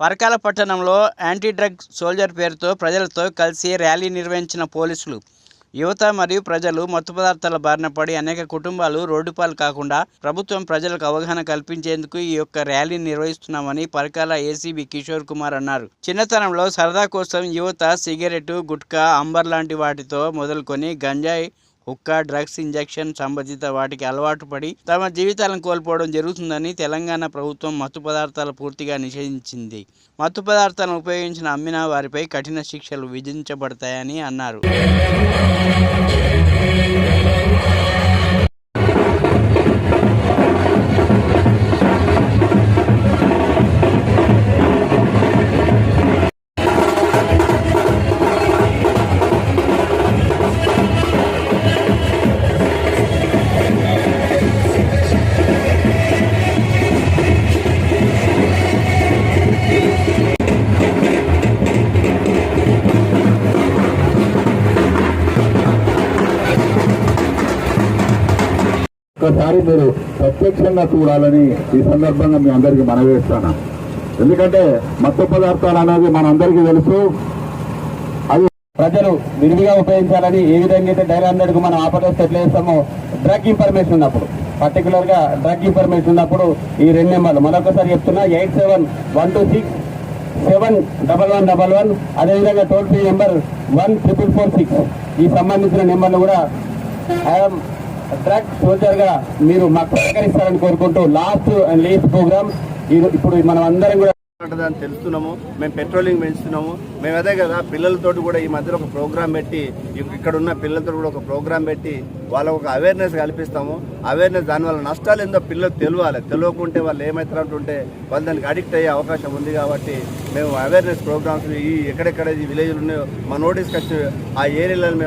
పరకాల పట్టణంలో anti drug soldier పేరుతో ప్రజలతో కలిసి ర్యాలీ నిర్వహించిన పోలీసులు. యువత మరియు ప్రజలు మత్తు పదార్థాల బారిన పడి అనేక కుటుంబాలు రోడ్డుపాలు కాకుండా ప్రభుత్వం ప్రజలకు అవగాహన కల్పించేందుకు ఈ యొక్క ర్యాలీ నిర్వహిస్తున్నామని పరకాల ఏసీబీ కిషోర్ కుమార్ అన్నారు. చిన్నతనంలో సరదా కోసం యువత సిగరెట్ గుట్కా అంబర్ లాంటి వాటితో మొదలుకొని గంజాయి హుక్కా డ్రగ్స్ ఇంజెక్షన్ సంబంధిత వాటికి అలవాటు పడి తమ జీవితాలను కోల్పోవడం జరుగుతుందని తెలంగాణ ప్రభుత్వం మత్తు పదార్థాలు పూర్తిగా నిషేధించింది. మత్తు పదార్థాలను ఉపయోగించిన అమ్మిన వారిపై కఠిన శిక్షలు విధించబడతాయని అన్నారు. ఒకసారి మీరు ప్రత్యక్షంగా చూడాలని ఈ సందర్భంగా మీ అందరికీ మనవేస్తాను ఎందుకంటే మత్తు పదార్థాలు అనేది మనందరికీ తెలుసు. అది ప్రజలు విరివిగా ఉపయోగించాలని ఏ విధంగా అయితే డైరీ హండ్రెడ్కు మనం ఆపరేట్ ఎట్లా చేస్తామో డ్రగ్ ఇన్ఫర్మేషన్ ఉన్నప్పుడు పర్టికులర్గా డ్రగ్ ఇన్ఫర్మేషన్ ఉన్నప్పుడు ఈ రెండు నెంబర్లు. మరొకసారి చెప్తున్నా eight seven one two six seven double one double one అదేవిధంగా toll free number one triple four six. ఈ సంబంధించిన నెంబర్లు కూడా ఐఎమ్ డ్రగ్ సోల్జర్గా మీరు మాకు సహకరిస్తారని కోరుకుంటూ లాస్ట్ అండ్ లీస్ట్ ప్రోగ్రామ్. ఇప్పుడు మనం అందరం కూడా ఉంటుందని తెలుస్తున్నాము. మేము పెట్రోలింగ్ పెంచుతున్నాము. మేము అదే కదా పిల్లలతోటి కూడా ఈ మధ్యలో ఒక ప్రోగ్రామ్ పెట్టి ఇక్కడ ఉన్న పిల్లలతో కూడా ఒక ప్రోగ్రామ్ పెట్టి వాళ్ళకు ఒక అవేర్నెస్ కల్పిస్తాము. అవేర్నెస్ దానివల్ల నష్టాలు ఏందో పిల్లలు తెలియాలి. తెలియకుంటే వాళ్ళు ఏమవుతారంటుంటే వాళ్ళు దానికి అడిక్ట్ అయ్యే అవకాశం ఉంది కాబట్టి మేము అవేర్నెస్ ప్రోగ్రామ్స్ ఈ ఎక్కడెక్కడ ఈ విలేజ్లు ఉన్నాయో మా నోటీస్కి వచ్చి ఆ ఏరియాలను మేము